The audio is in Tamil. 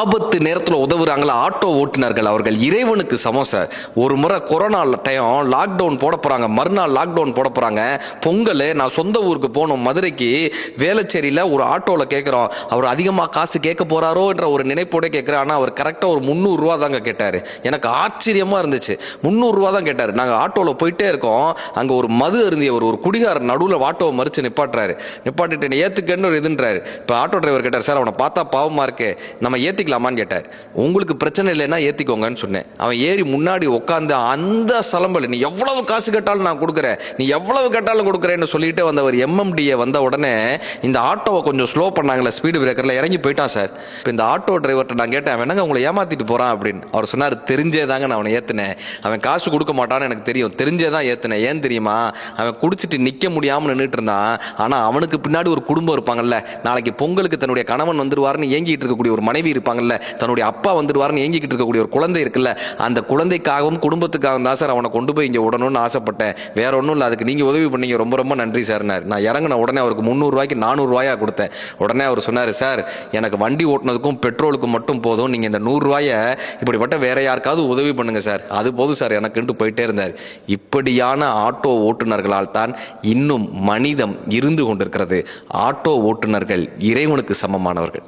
ஆபத்து நேரத்தில் உதவுறாங்களா? ஆட்டோ ஓட்டுநர்கள் அவர்கள். இறைவனுக்கு சமம் சார். ஒரு முறை கொரோனா டைம் லாக்டவுன் போட போகிறாங்க மறுநாள் லாக்டவுன் போட போகிறாங்க பொங்கல் நான் சொந்த ஊருக்கு போகணும். மதுரைக்கு வேளச்சேரியில் ஒரு ஆட்டோவில் கேட்குறோம் அவர் அதிகமாக காசு கேட்க போகிறாரோ என்ற ஒரு நினைப்போட கேட்குறேன் ஆனால் அவர் கரெக்டாக ஒரு முந்நூறுரூவா தாங்க கேட்டார். எனக்கு ஆச்சரியமாக இருந்துச்சு. முந்நூறுரூவா தான் கேட்டார். நாங்கள் ஆட்டோவில் போயிட்டே இருக்கோம். அங்கே ஒரு மது அருந்தியவர் ஒரு ஒரு குடிகாரர் நடுவில் ஆட்டோவை மறித்து நிப்பாட்டுறாரு. நிப்பாட்டிட்டு என்னை ஏற்றுக்கன்னு ஒரு இதுன்றாரு. இப்போ ஆட்டோ டிரைவர் கேட்டார் சார் அவனை பார்த்தா பாவமாக இருக்கு. நம்ம ஏற்றிக்கலாமான்னு கேட்டார் உங்களுக்கு பிரச்சனை இல்லைன்னா ஏற்றிக்கோங்கன்னு சொன்னேன். அவன் ஏறி முன்னாடி உட்காந்து அந்த சலம்பல் நீ எவ்வளவு காசு கேட்டாலும் நான் கொடுக்குறேன். நீ எவ்வளவு கேட்டாலும் கொடுக்குறேன்னு சொல்லிட்டு வந்தவர் எம்எம்டிஏ வந்த உடனே இந்த ஆட்டோவை கொஞ்சம் ஸ்லோ பண்ணாங்களே ஸ்பீடு பிரேக்கரில் இறங்கி போயிட்டான் சார். இப்போ இந்த ஆட்டோ டிரைவர்கிட்ட நான் கேட்டேன் அவன் என்னங்க உங்களை ஏமாற்றிட்டு போகிறான் அப்படின்னு. அவர் சொன்னார் தெரிஞ்சே தாங்க நான் அவனை ஏற்றினேன் அவன் காசு கொடுக்க மாட்டான்னு எனக்கு தெரியும். தெரிஞ்சே தான் ஏற்றினேன் ஏன் தெரியுமா? அவன் குடிச்சிட்டு நிற்க முடியாமல் நின்றுட்டு இருந்தான். ஆனால் அவனுக்கு பின்னாடி ஒரு குடும்பம் இருப்பாங்கல்ல. நாளைக்கு பொங்கலுக்கு தன்னுடைய கணவன் வந்துருவாருன்னு ஏங்கிட்டு இருக்கக்கூடிய ஒரு மனைவி இருப்பாங்கல்ல தன்னுடைய அப்பா வந்துடுவார்னு ஏங்கிக்கிட்டு இருக்கக்கூடிய ஒரு குழந்தை இருக்குல்ல அந்த குழந்தைக்காகவும் குடும்பத்துக்காகவும் தான் சார் அவனை கொண்டு போய் இங்கே விடணும்னு ஆசைப்பட்டேன். வேற ஒன்றும் இல்லை அதுக்கு நீங்கள் உதவி பண்ணீங்க ரொம்ப ரொம்ப நன்றி சார்னார் நான். இறங்கின உடனே அவருக்கு முந்நூறுரூவாய்க்கு நானூறுரூவாயாக கொடுத்தேன். உடனே அவர் சொன்னார் சார் எனக்கு வண்டி ஓட்டுனதுக்கும் பெட்ரோலுக்கும் மட்டும் போதும். நீங்கள் இந்த நூறுரூவாயை இப்படிப்பட்ட வேற யாருக்காவது உதவி பண்ணுங்கள் சார். அது போதும் சார் எனக்குன்ட்டு போயிட்டே இருந்தார். இப்படியான ஆட்டோ ஓட்டுநர்களால் தான் இன்னும் மனிதம் இருந்து கொண்டிருக்கிறது. ஆட்டோ ஓட்டுநர்கள் இறைவனுக்கு சமமானவர்கள்.